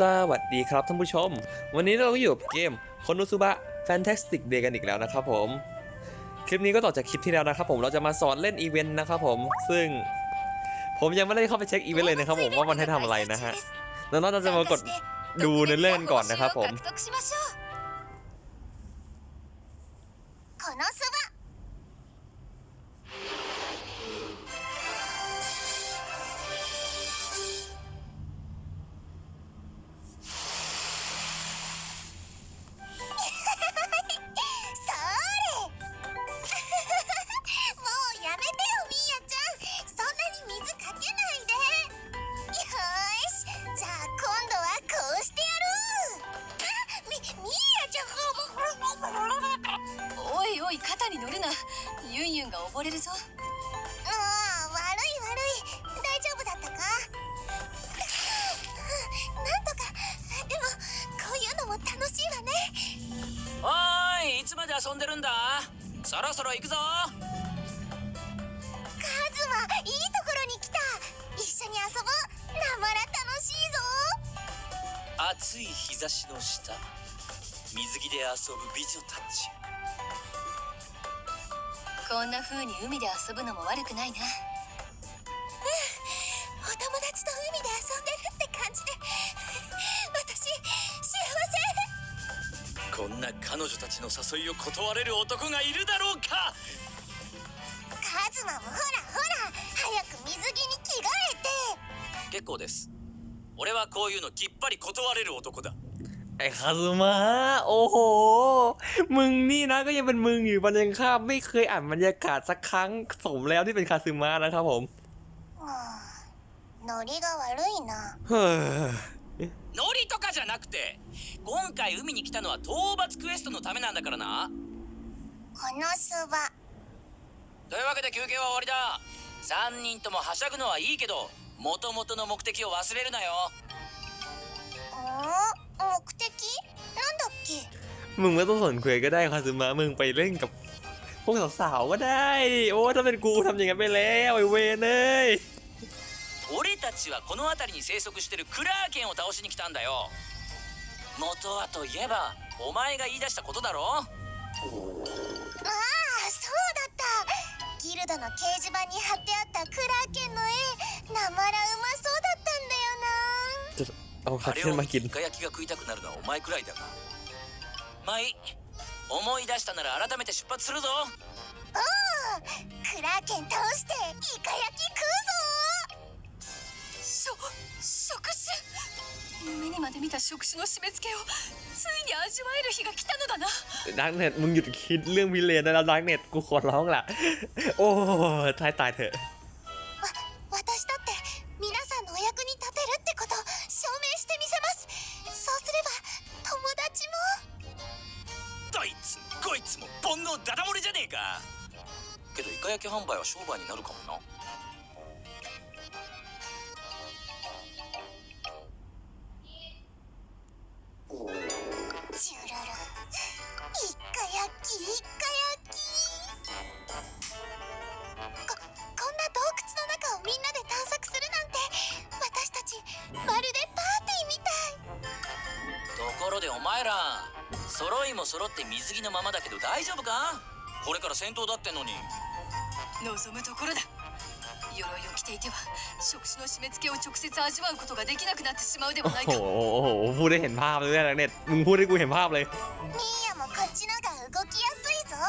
สวัสดีครับท่านผู้ชม วันนี้เราก็อยู่กับเกมคโนซุบะ Fantastic Day กันอีกแล้วนะครับผม คลิปนี้ก็ต่อจากคลิปที่แล้วนะครับผมเราจะมาสอนเล่นอีเวนต์นะครับผมซึ่งผมยังไม่ได้เข้าไปเช็คอีเวนต์เลยนะครับผมว่ามันให้ทำอะไรนะฮะแล้วเราจะมากดดูในเรื่องก่อนนะครับผม 遊んでるんだ？そろそろ行くぞ。カズマいいところに来た。一緒に遊ぼう。なまら楽しいぞ。暑い日差しの下水着で遊ぶ美女たちこんな風に海で遊ぶのも悪くないな。お友達と海で遊んでるって感じで。私幸せ。こんな彼女たちの誘いを断れる男がいるだろうか。カズマもほらほら早く水着に着替えて。結構です。俺はこういうのきっぱり断れる男だ ไอ้คาซึมะโอ้โห มึงนี่นะก็ยังเป็นมึงอยู่บรรยากาศไม่เคยอ่านบรรยากาศสักครั้งสมแล้วที่เป็นคาซึมะนะครับผม はあノリが悪いな เฮ้อ ノリとかじゃなくて今回海に来たのは討伐クエストのためなんだからなこのそばというわけで休憩は終わりだ3人ともはしゃぐのはいいけど元々の目的を忘れるなよお 目的なんだっけ มึงไม่ต้องสนคุยก็ได้คาซึมะมึงไปเล่นกับ พวกสาวๆก็ได้ โอ้ถ้าเป็นกูทำอย่างนั้นไปแล้วไอเวนเอ้ย 俺たちはこの辺りに生息してるクラーケンを倒しに来たんだよ元はといえばお前が言い出したことだろああそうだったギルドの掲示板に貼ってあったクラーケンの絵 เอาคา あれ เคน を มา 見 กิ て น イカ焼きが食いたくなるのはお前くらいだがまあいい思い出したなら改めて出発するぞなおおクラーケン倒してイカ焼き食しょ触手夢にまで見た触手の締め付けをついに味わえる日が来たのだなดังเน็ตมึงหยุดคิดเรื่องวิเลนได้แล้วดังเน็ตกูขอร้องละโอ้ตายตายเถอะ 揃いも揃って水着のままだけど大丈夫かこれから戦闘だってんのに望むところだ鎧を着ていては触手の締め付けを直接味わうことができなくなってしまうで โอ้ はない โห か โอ้โหพูดได้เห็นภาพเลยเนี่ยดังเน็ตมึงพูดให้กูเห็นภาพเลย ミーヤもこっちのが動きやすいぞわ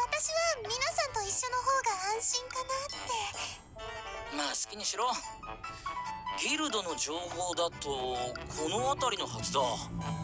私は皆さんと一緒の方が安心かなってまあ好きにしろギルドの情報だとこの辺りのはずだおい見ろカズマ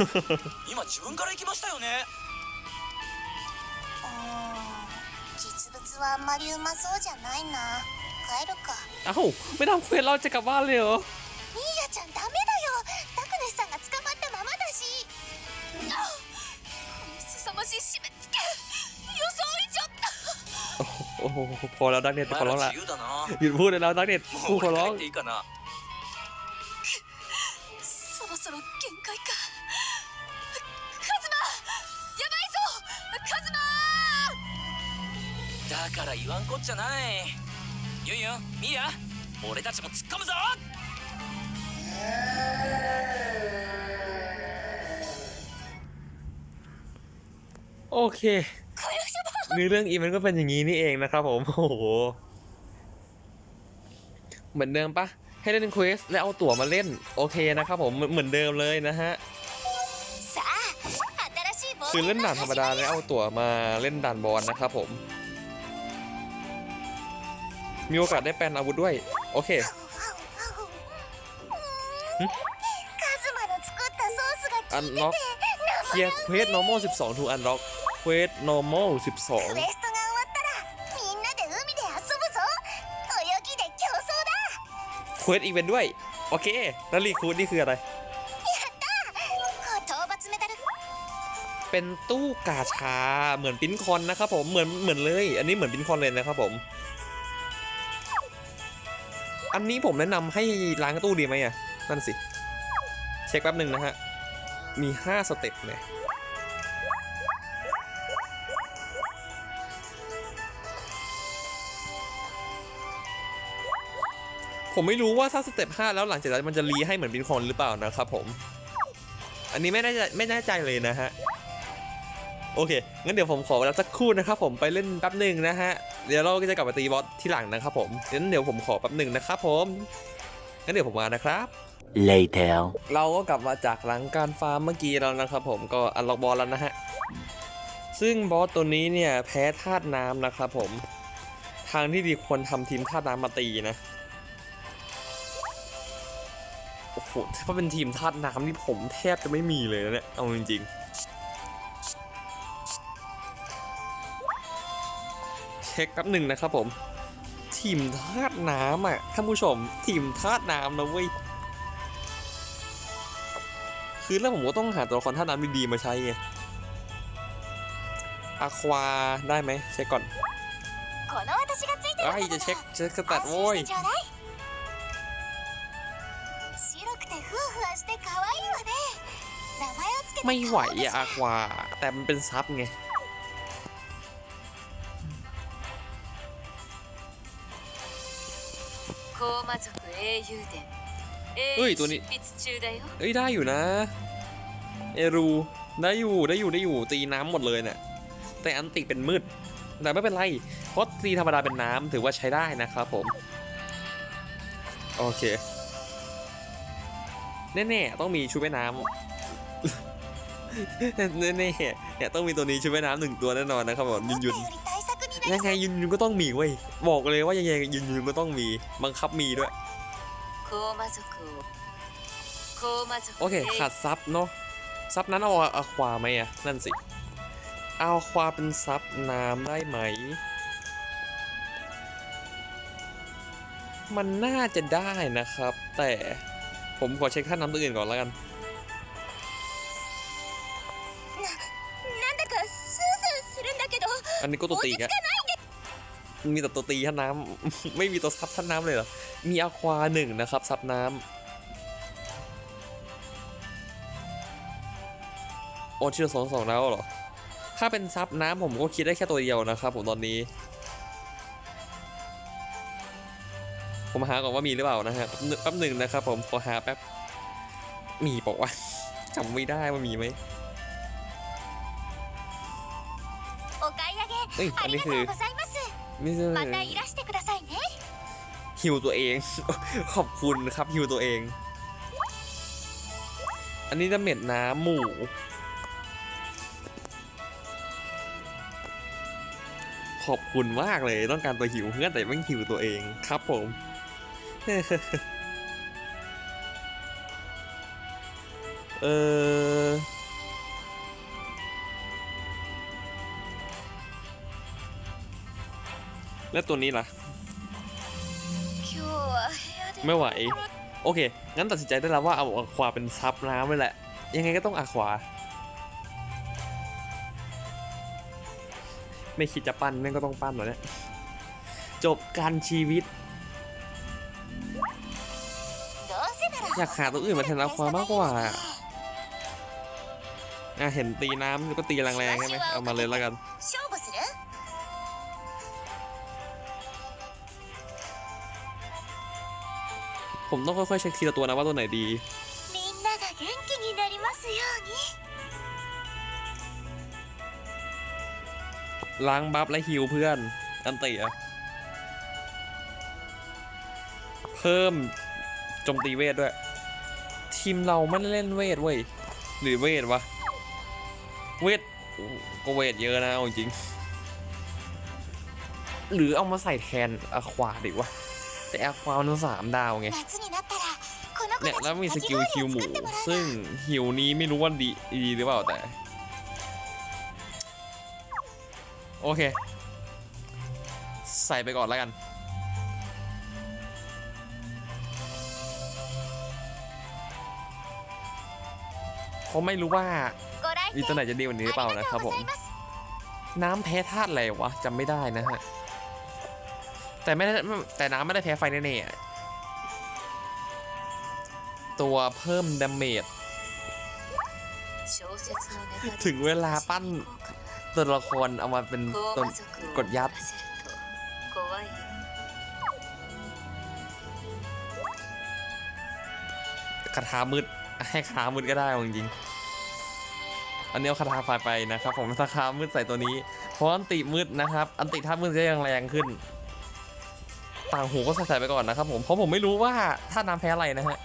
今自分から行きましたよねうーん実物はあんまりうまそうじゃないな るか เอ้าไม่ทำเควสเราจะกลับบ้านเลยเหรอ ミーヤちゃんダメだよダクネスさんが捕まったままだしこの凄まじい締め付け予想以上だ โอ้โหพอแล้วดักเน็ต お ขอ 前 ร้อง ら ละ 自由だな หยุดพูดได้แล้วดักเน็ตพู も ด う ขอร้อง 俺帰っていいかな ら言わんこっちゃないユンユンミーヤ俺たちも突っ込むぞ โอเคเนื้อเรื่องอีมันก็เป็นอย่างนี้นี่เองนะครับผม โอ้โห เหมือนเดิมปะให้เล่นเควสและเอาตั๋วมาเล่น โอเคนะครับผมเหมือนเหมือนเดิมเลยนะฮะ さあ新しい冒 คือ 険 เล่น の ด่านธรรมดาแล้วเอาตั๋วมาเล่นด่านบอลนะครับผม มีโอกาสได้แปลนอาวุธด้วย โอเคอันล็อกเคลียร์เควส normal 12 ถูกอันล็อกเควส normal 12เควสอีเวนต์ด้วย โอเคแล้วรีคูดนี่คืออะไร เป็นตู้กาชาเหมือนปิ้นคอนนะครับผม เหมือนเหมือนเลย อันนี้เหมือนปิ้นคอนเลยนะครับผม อันนี้ผมแนะนำให้ล้างตู้ดีไหมอะ นั่นสิ เช็คแป๊บหนึ่งนะฮะ มี 5 สเต็ปเนี่ยผมไม่รู้ว่าถ้าสเต็ป5แล้วหลังจากนั้นมันจะรีให้เหมือนบินคอนหรือเปล่านะครับผม อันนี้ไม่แน่ใจไม่แน่ใจเลยนะฮะ โอเค งั้นเดี๋ยวผมขอเวลาสักครู่นะครับผมไปเล่นแป๊บหนึ่งนะฮะ เดี๋ยวเราก็จะกลับมาตีบอสที่หลังนะครับผมงั้นเดี๋ยวผมขอแป๊บหนึ่งนะครับผมงั้นเดี๋ยวผมมานะครับ Later. เราก็กลับมาจากหลังการฟาร์มเมื่อกี้แล้วนะครับผมก็อันล็อกบอลแล้วนะฮะซึ่งบอสตัวนี้เนี่ยแพ้ธาตุน้ำนะครับผมทางที่ดีควรทำทีมธาตุน้ำมาตีนะโอ้โหถ้าเป็นทีมธาตุน้ำนี่ผมแทบจะไม่มีเลยนะเนี่ยเอาจริงๆ ช็คแป๊บหนึ่งนะครับผม ทีมธาตุน้ำอะท่านผู้ชม ทีมธาตุน้ำนะเว้ยคือแล้วผมก็ต้องหาตัวละครธาตุน้ำดีๆมาใช้ไงอะควาได้ไหมเช็คก่อนไอ้จะเช็คเช็คสตัดโว้ยไม่ไหวอะอาควา แต่มันเป็นซับไง 高魔族英雄伝うい英雄とに執筆中だよ เอ้ยได้อยู่นะ เอรูได้อยู่ได้อยู่ได้อยู่ตีน้ำหมดเลยเนี่ยแต่อันติเป็นมืด แต่ไม่เป็นไร เพราะตีธรรมดาเป็นน้ำถือว่าใช้ได้นะครับผม โอเค แน่ๆต้องมีชุดว่ายน้ำ แน่ๆเนี่ยต้องมีตัวนี้ชุดว่ายน้ำหนึ่งตัวแน่นอนนะครับผม 思 ยุ っ น た ยุน より対策になり ยังไงยืนยืนก็ต้องมีเว้ยบอกเลยว่ายังไงยืนยืนก็ต้องมีบังคับมีด้วยโอเคขาดซับเนาะซับนั้นเอาเอาควาไหมอะนั่นสิเอาควาเป็นซับน้ำได้ไหม มันน่าจะได้นะครับ แต่ผมขอเช็คค่าน้ำตัวอื่นก่อนแล้วกันอันนี้ก็ตัวตีกัน มีแต่ตัวตีท่าน้ำ ไม่มีตัวซับท่าน้ำเลยเหรอ มีอควาหนึ่งนะครับซับน้ำโอเชียสองสองแล้วเหรอ ถ้าเป็นซับน้ำผมก็คิดได้แค่ตัวเดียวนะครับผมตอนนี้ ผมหาก่อนว่ามีหรือเปล่านะฮะแป๊บหนึ่งนะครับผมขอหาแป๊บ มีบอกว่าจำไม่ได้ว่ามีไหมเอ้ยอันนี้คือ ไม่ใช่ またいらしてくださいね ฮิวตัวเอง ขอบคุณครับฮิวตัวเอง อันนี้ดาเม็ดน้ำหมู ขอบคุณมากเลยต้องการตัวหิวเพื่อนแต่ไม่งหิวตัวเองครับผม เออ แล้วตัวนี้ล่ะ ไม่ไหว โอเค งั้นตัดสินใจได้แล้วว่าเอาอัควาเป็นซับน้ำไลยแหละ ยังไงก็ต้องอัควา ไม่คิดจะปั้นแม่งก็ต้องปั้นหรอเนี่จบการชีวิต อยากหาตัวอื่นมาแทนอัความากกว่าอะเห็นตีน้ำแล้วก็ตีแรงๆใช่ไหมเอามาเลยแล้วกัน ผมต้องค่อยๆเช็คทีละตัวนะว่าตัวไหนดี みんなが元気になりますように ล้างบัฟและฮิวเพื่อน อันติอะเพิ่มโจมตีเวทด้วย ทีมเราไม่ได้เล่นเวทเว้ย หรือเวทวะ เวทก็เวทเยอะนะเอาจริง หรือเอามาใส่แทนอะควาดีวะ แต่แอคความนั้นสามดาวไงเนี่ยแล้วมีสกิลคิวหมู ซึ่งหิวนี้ไม่รู้ว่าดีดีหรือเปล่าแต่ โอเค ใส่ไปก่อนแล้วกันเขาไม่รู้ว่าอีตัวไหนจะดีกว่านี้หรือเปล่านะครับผม น้ำแพ้ธาตุอะไรวะจำไม่ได้นะฮะ แต่ไม่ได้แต่น้ำไม่ได้แพ้ไฟแน่ๆตัวเพิ่มดาเมจถึงเวลาปั้นตัวละครเอามาเป็นตัวกดยัดคาถามืดให้คาถามืดก็ได้จริงอันนี้เอาคาถาไฟไปนะครับ ผมสาถามืดใส่ตัวนี้ เพราะอันติมืดนะครับ อันติถ้ามืดจะยังแรงขึ้น ต่างหูก็ใส่ไปก่อนนะครับผมเพราะผมไม่รู้ว่าท่าน้ำแพ้อะไรนะฮะ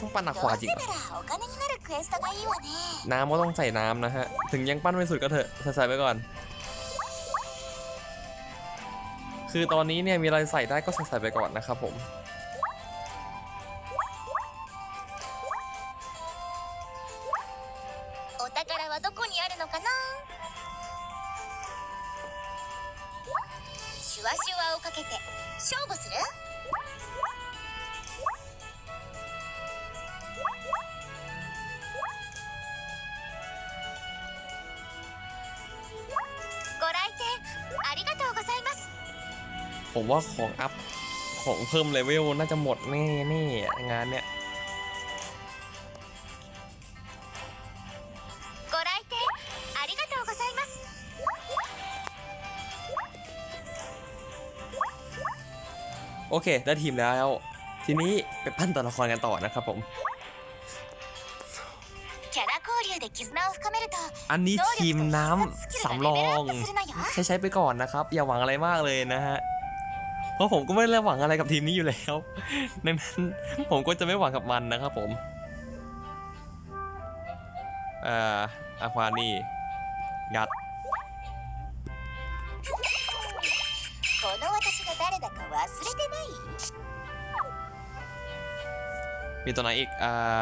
ต้องปั้นหนักขวาจริงน้ำก็ต้องใส่น้ำนะฮะ ถึงยังปั้นไม่สุดก็เถอะใส่ไปก่อน คือตอนนี้เนี่ยมีอะไรใส่ได้ก็ใส่ไปก่อนนะครับผม シュワシュワをかけて勝負するご来店ありがとうございます ผมว่าของอัพของเพิ่มเลเวลน่าจะหมดแน่แน่ๆงานเนี้ย โอเค ได้ทีมแล้ว ทีนี้ไปปั้นตัวละครกันต่อนะครับผม อันนี้ทีมน้ำสำรอง ใช้ใช้ไปก่อนนะครับ อย่าหวังอะไรมากเลยนะฮะ เพราะผมก็ไม่ได้หวังอะไรกับทีมนี้อยู่แล้วดังนั้นผมก็จะไม่หวังกับมันนะครับผมอ่าอาควานี่ ยัด 誰だか忘れてない มีตัวไหนอีก อ่า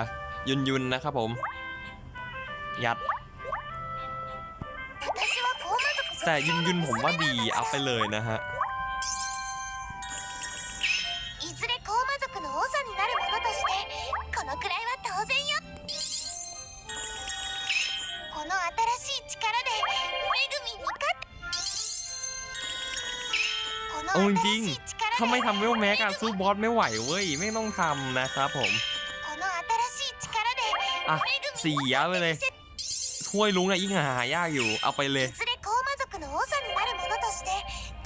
ยุนยุนนะครับผม ยัด 私は高魔族 แต่ยุนยุนผมว่าดี อัพไปเลยนะฮะ แม็กอะสู้บอสไม่ไหวเว้ยไม่ต้องทำนะครับผมอะเสียไปเลยถ้วยลุงเนี่ยยิ่งหายากอยู่เอาไปเลย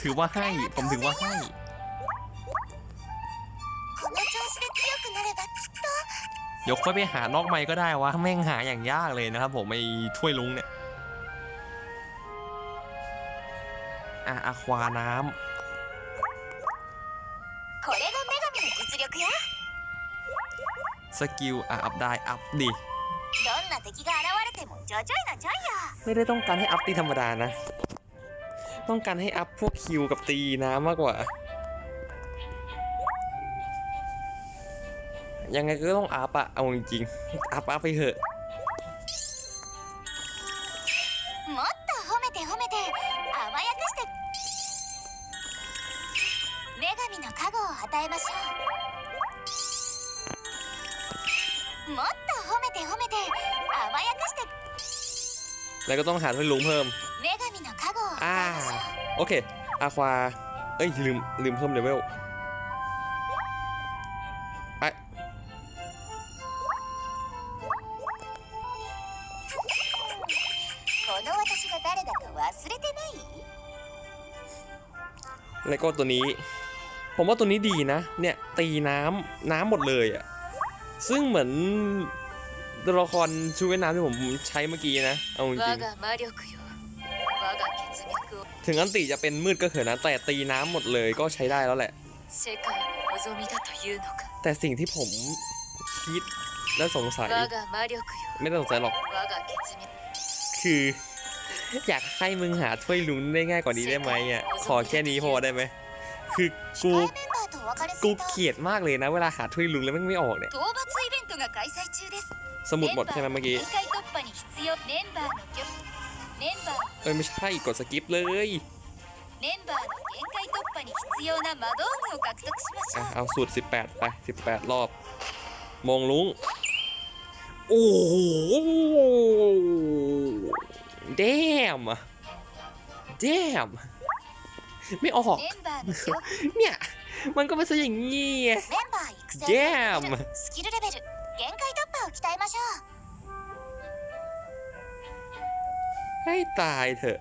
ถือว่าให้ผมถือว่าให้ยกค่ไปหานอกไม้ก็ได้วะแม่งหาอย่างยากเลยนะครับผมไอ้ถ้วยลุงเนี่ยอะอะควาน้ำ สกิลอะอัพได้อัพดีไม่ได้ต้องการให้อัพตีธรรมดานะ ต้องการให้อัพพวกคิวกับตีน้ำมากกว่า ยังไงก็ต้องอัพอะเอาจริงๆอัพอัพไปเถอะ แล้วก็ต้องหาให้ลุงเพิ่มอ่าโอเคอาควาเอ้ยลืมลืมเพิ่มเลเวลไอเลโก็ตัวนี้ ผมว่าตัวนี้ดีนะ เนี่ยตีน้ำน้ำหมดเลยอะซึ่งเหมือน ตัวละครชุดเวียน้ำที่ผมใช้เมื่อกี้นะ เอาจริงถึงอันติจะเป็นมืดก็เถอะนะแต่ตีน้ำหมดเลยก็ใช้ได้แล้วแหละ แต่สิ่งที่ผมคิดและสงสัย ไม่ได้สงสัยหรอก คือ อยากให้มึงหาถ้วยลุ้นได้ง่ายกว่านี้ได้ไหมอะขอแค่นี้พอได้ไหมคือกูกูเกลียดมากเลยนะ เวลาหาถ้วยลุ้นแล้วมันไม่ออกเนี่ย が開催中です สมุดหมดใช่ไหมเมื่อกี้ 限界突破に必要メンバーの曲メンバー เอ้ยไม่ใช่กดสกิปเลย メンバーの限界突破に必要な魔道具を獲得しまし อ่ะ ょう เอาสูตร 18 ไป 18 รอบ มองลุง โอ้โหแดมแดมไม่ออก メンバーの曲 เนี่ย มันก็ไม่ใช่อย่างงี้ไง メンバー育成 Damn スキルレベル 限界突破を鍛えましょう ให้ตายเถอะ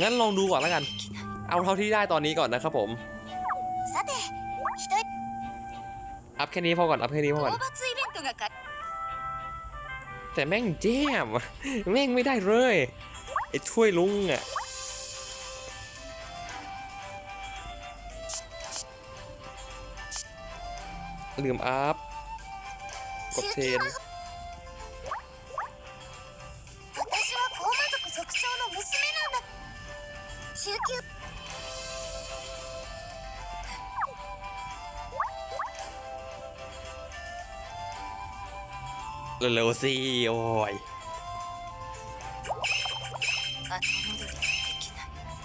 งั้นลองดูก่อนแล้วกัน เอาเท่าที่ได้ตอนนี้ก่อนนะครับผม さて一人 อัพแค่นี้พอก่อน อัพแค่นี้พอ 討 ก่อน 伐イベントが開 แต่แม่งแจมแม่งไม่ได้เลยไอ้ถ้วยลุงอะ ลืมอัพกดเชนเร็วๆสิโอ้ย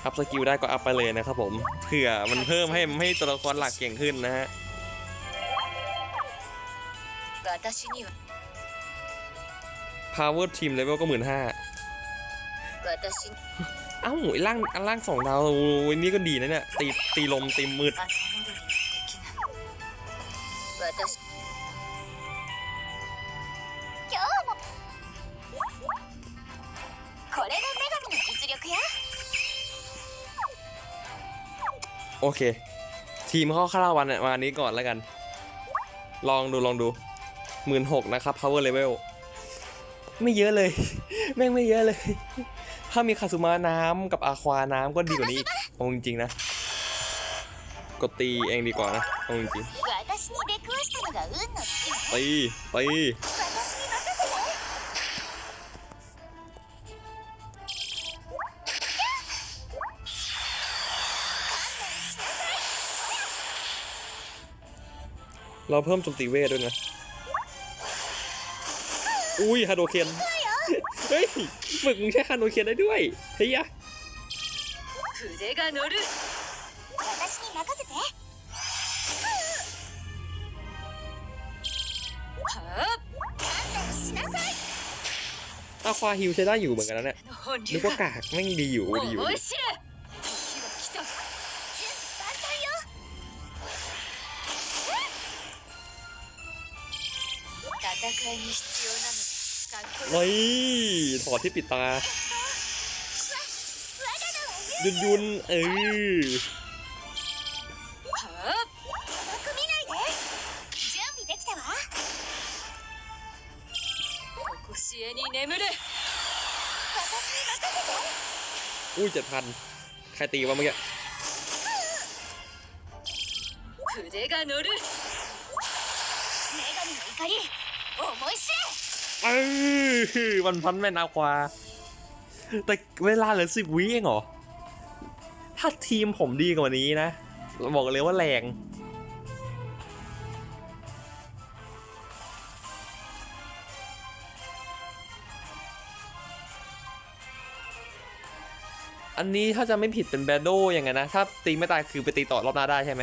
อัพสกิลได้ก็อัพไปเลยนะครับผมเผื่อมันเพิ่มให้ให้ตัวละครหลักเก่งขึ้นนะฮะ 私には power team level ก็หมื่นห้า 私に เอ้าไอ้ล่างอันล่างสองดาวโอ้ยนี่ก็ดีนะเนี่ย ตีตีลมตีมืด 後戻りができない私今日もこれが女神の実力よ โอเค ทีมเข้าคร่าวๆวันเนี่ยวันนี้ก่อนแล้วกัน ลองดูลองดู หมื่นหกนะครับ power level ไม่เยอะเลย แม่งไม่เยอะเลย ถ้ามีคาสุมาน้ำกับอาควาน้ำก็ดีกว่านี้อจริงๆนะก็ตีเองดีกว่านะอจริงๆตีตีเราเพิ่มจมตีเวทด้วยนะ อุ้ยฮาโดเคนเฮ้ยฝึกมึงใช้ฮาโดเคนได้ด้วยเฮ้ยอะ 筆が乗る私に任せてはしなさい อาควาฮิลใช้ได้อยู่เหมือนกันนะเนี่ย あの本 นึ 流 กว่ากากแม่งดีอยู่ดีอยู่ 思い知れ時は来た準備万端よ戦いに必要なのはかっこよ เฮ้ยถอดที่ปิดตา 我が名を ยุนยุนเออ は甘く見ないで準備できたわあしえに眠れ私に任せて อุ้ยเจ็ดพันใครตีวะเมื่อกี้ 筆が乗る女神の怒り思い知れ เออวันพันแม่นาควา แต่เวลาเหลือสิบวิเองเหรอ ถ้าทีมผมดีกว่านี้นะ บอกเลยว่าแรงอันนี้ถ้าจะไม่ผิดเป็นแบดโดยังไงนะ ถ้าตีไม่ตายคือไปตีต่อรอบหน้าได้ใช่ไหม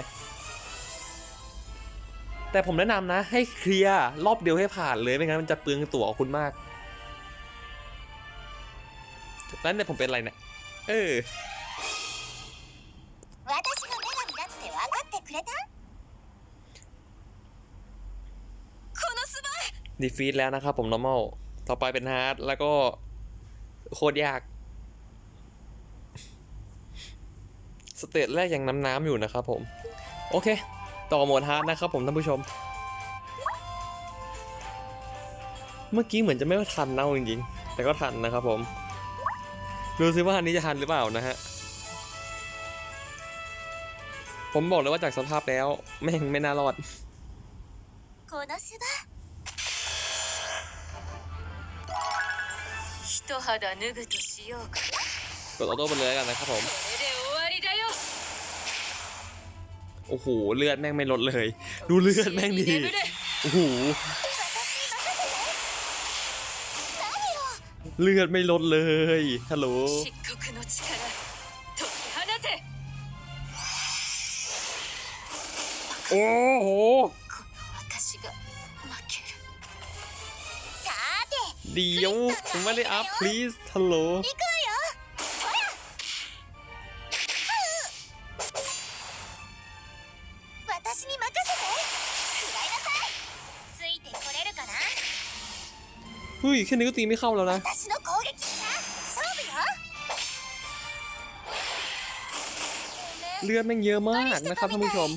แต่ผมแนะนำนะ ให้เคลียร์รอบเดียวให้ผ่านเลยไม่งั้นมันจะเปลืองตัวคุณมากแล้วเนี่ยผมเป็นอะไรเนี่ยเออดีฟีดแล้วนะครับผม normal ต่อไปเป็นฮาร์ดแล้วก็ โคตรยาก สเตจแรกยังน้ำน้ำอยู่นะครับผม โอเค ต่อโหมดฮาร์ดนะครับผมท่านผู้ชม เมื่อกี้เหมือนจะไม่ทันเน่าจริงๆ แต่ก็ทันนะครับผม ดูซิว่าอันนี้จะทันหรือเปล่านะฮะ ผมบอกเลยว่าจากสภาพแล้ว แม่งไม่น่ารอดกดออโต้ไปเลยกันนะครับผม โอ้โหเลือดแม่งไม่ลดเลย ดูเลือดแม่งดีโอ้โหเลือดไม่ลดเลยฮัลโหลโอ้โหเดี๋ยวผมไม่ได้อัพ please ฮัลโหล ยแค่นี้ก็ตีไม่เข้าแล้วนะเลือดแม่งเยอะมากนะครับท่านผู้ชม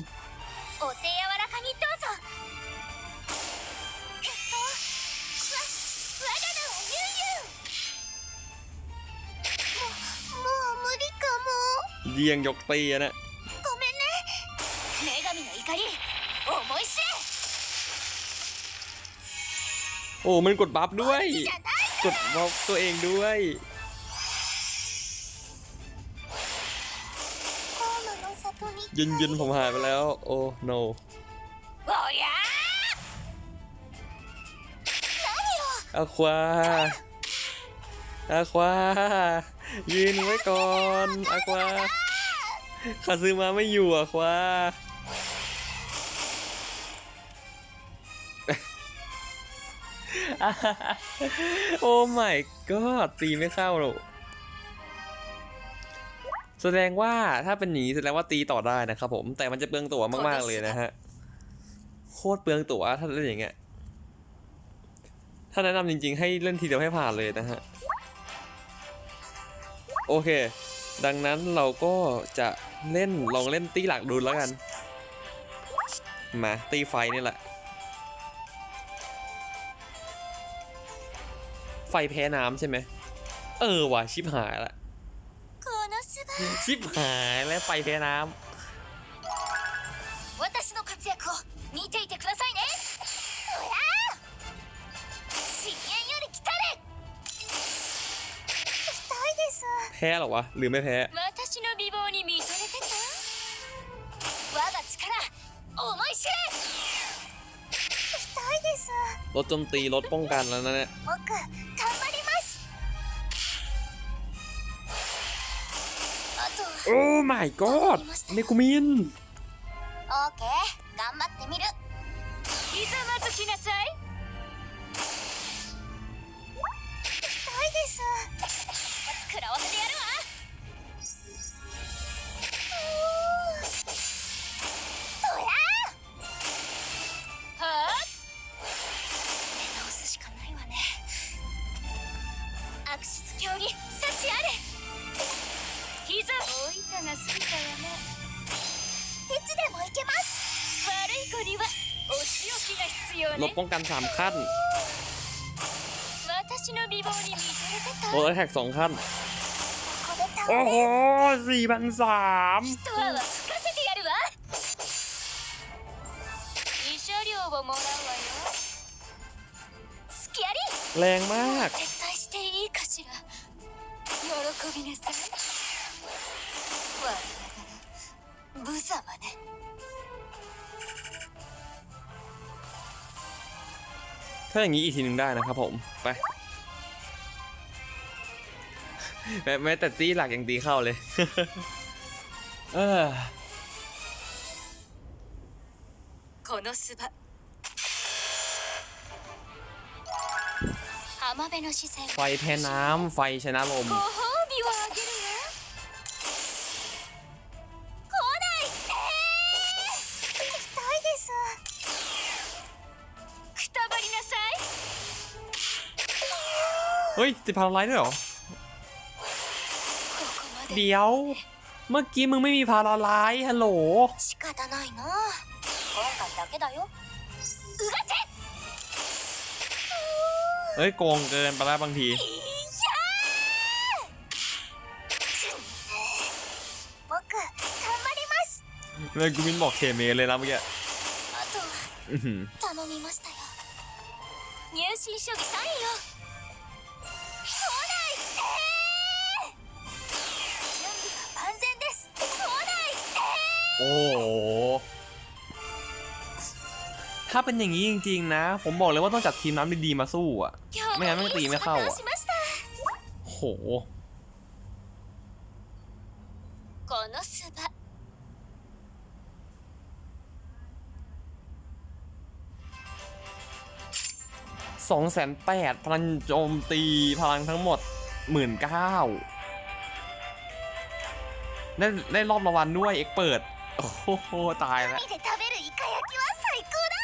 เดียงยกตีนะ โอ้มันกดบัฟด้วย กดบัฟตัวเองด้วยยินยินผมหายไปแล้ว โอ้ no อาควาอาควา ยืนไว้ก่อนอาควาข้าซื้อมาไม่อยู่อาควา โอ้ my god ตีไม่เข้าหรอกแสดงว่าถ้าเป็นอย่างนี้แสดงว่าตีต่อได้นะครับผม แต่มันจะเปลืองตั๋วมากๆเลยนะฮะ โคตรเปลืองตั๋วถ้าเล่นอย่างเงี้ย ถ้าแนะนำจริงๆ ให้เล่นทีเดียวให้ผ่านเลยนะฮะ โอเค ดังนั้นเราก็จะเล่นลองเล่นตีหลักดูแล้วกัน มาตีไฟนี่แหละ ไฟแพ้น้ำใช่ไหม เออว่ะชิบหายละ このスバ ชิบหายแล้วไฟแพ้น้ 私の活躍を見ていてくださいねほら深淵より来たれ痛いです ำแพ้เหรอวะ หรือไม่แพ้ 私の美貌に見とれてた我が力思い知れ痛いです ลดโจมตีลดป้องกันแล้วนะเนี่ย โอ้ my god เนกุมิน オーケー頑張ってみるひざまずきなさい い ลบป้องกันสามขั้นโบนแท็กสองขั้น โอ้โหสี่พันสามแรงมากาอย่างนี้อีกทีหนึ่งได้นะครับผม ไป แม้แม้แต่ตีหลักยังตีเข้าเลย เออ このスバ浜辺の視線 ไฟแพ้น้ำ ไฟชนะลม ご褒美をあげる ยติดพาราไลท์ด้วยเหรอ ここまで เดี๋ยว เมื่อกี้มึงไม่มีพาราไลท์ฮัลโหล 仕方ないな今回だけだようがち เฮ้ยโกงเกินไปแล้วบางที いや僕頑張ります เลยกูมินบอกเคเมเลยนะเมื่อกี้ あとは อื้อหือ 頼みましたよ入信書にサインを โอ้ถ้าเป็นอย่างนี้จริง ๆ นะ ผมบอกเลยว่าต้องจัดทีมน้ำดีๆมาสู้อะ ไม่งั้นไม่ตีไม่เข้าอะโหสองแสนแปดพลังโจมตีพลังทั้งหมดหมื่นเก้าได้ได้รอบรางวัลด้วย เอ็กเปิด โอ้โห ตายแล้ว 海で食べるイカ焼きは最高だ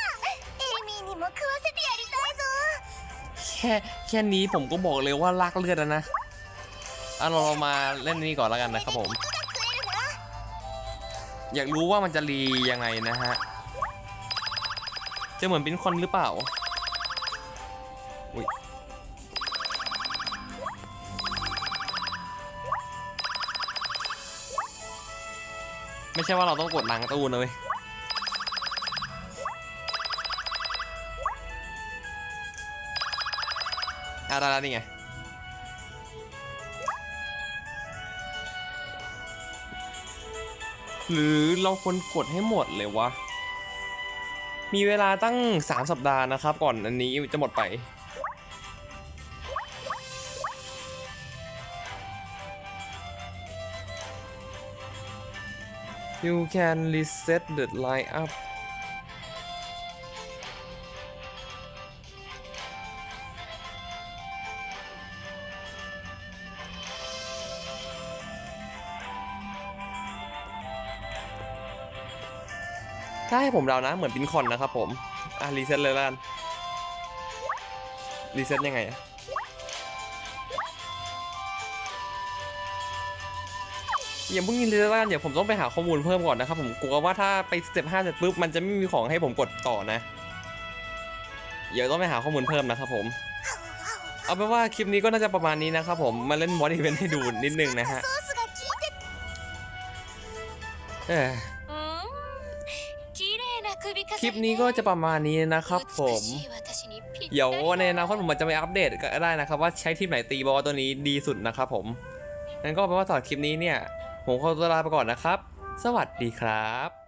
エイミーにも食わせてやりたいぞ แค่แค่นี้ผมก็บอกเลยว่าลากเลือดแล้วนะอ่ะเราเรามาเล่นนี้ก่อนแล้วกันนะครับผม 肉が食えるな อยากรู้ว่ามันจะรียังไงนะฮะ จะเหมือนเป็นคนหรือเปล่า ไม่ใช่ว่าเราต้องกดล้างตู้นะเว้ยอะได้แล้วนี่ไง หรือเราควรกดให้หมดเลยวะ มีเวลาตั้ง 3 สัปดาห์นะครับ ก่อนอันนี้จะหมดไป You can reset the lineup ถ้าให้ผมเดานะ เหมือนปินคอนนะครับผม อะ รีเซ็ตเลยแล้วกัน รีเซ็ตยังไงอะ อย่าเพิ่งยินเลยละลันเดี๋ยวผมต้องไปหาข้อมูลเพิ่มก่อนนะครับผมกลัวว่าถ้าไปเต็ปห้าเสร็จปุ๊บมันจะไม่มีของให้ผมกดต่อนะ เดี๋ยวต้องไปหาข้อมูลเพิ่มนะครับผม เอาเป็นว่าคลิปนี้ก็น่าจะประมาณนี้นะครับผมมาเล่นมอดอีเวนต์ให้ดูนิดนึงนะฮะคลิปนี้ก็จะประมาณนี้นะครับผมเดี๋ยวในอนาคตผมอาจจะไปอัปเดตก็ได้นะครับ ว่าใช้ทีมไหนตีบอลตัวนี้ดีสุดนะครับผมงั้นก็แปลว่าสอหคลิปนี้เนี่ย ผมขอตัวลาไปก่อนนะครับ สวัสดีครับ